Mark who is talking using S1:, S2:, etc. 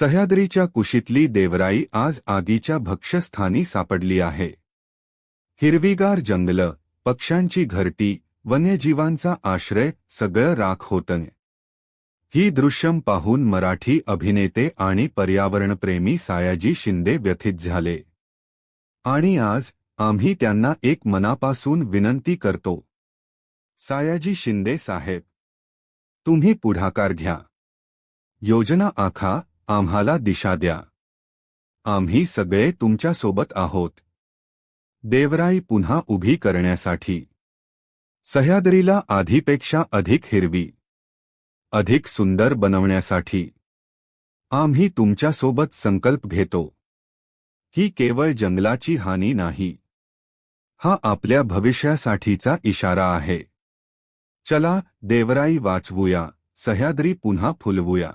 S1: सह्याद्रीच्या कुशीतली देवराई आज आगीच्या भक्ष्यस्थानी सापडली आहे. हिरवीगार जंगलं पक्ष्यांची घरटी वन्यजीवांचा आश्रय सगळं राख होतं. ही दृश्यम पाहून मराठी अभिनेते आणि पर्यावरणप्रेमी सायाजी शिंदे व्यथित झाले. आणि आज आम्ही त्यांना एक मनापासून विनंती करतो. सायाजी शिंदे साहेब तुम्ही पुढाकार घ्या. योजना आखा आम्हाला दिशा द्या. आम्ही सगळे तुमच्यासोबत आहोत. देवराई पुन्हा उभी करण्यासाठी. सह्याद्रीला आधीपेक्षा अधिक हिरवी. अधिक सुंदर बनवण्यासाठी. आम्ही तुमच्यासोबत संकल्प घेतो. ही केवळ जंगलाची हानी नाही. हा आपल्या भविष्यासाठीचा इशारा आहे. चला देवराई वाचवूया. सह्याद्री पुन्हा फुलवूया.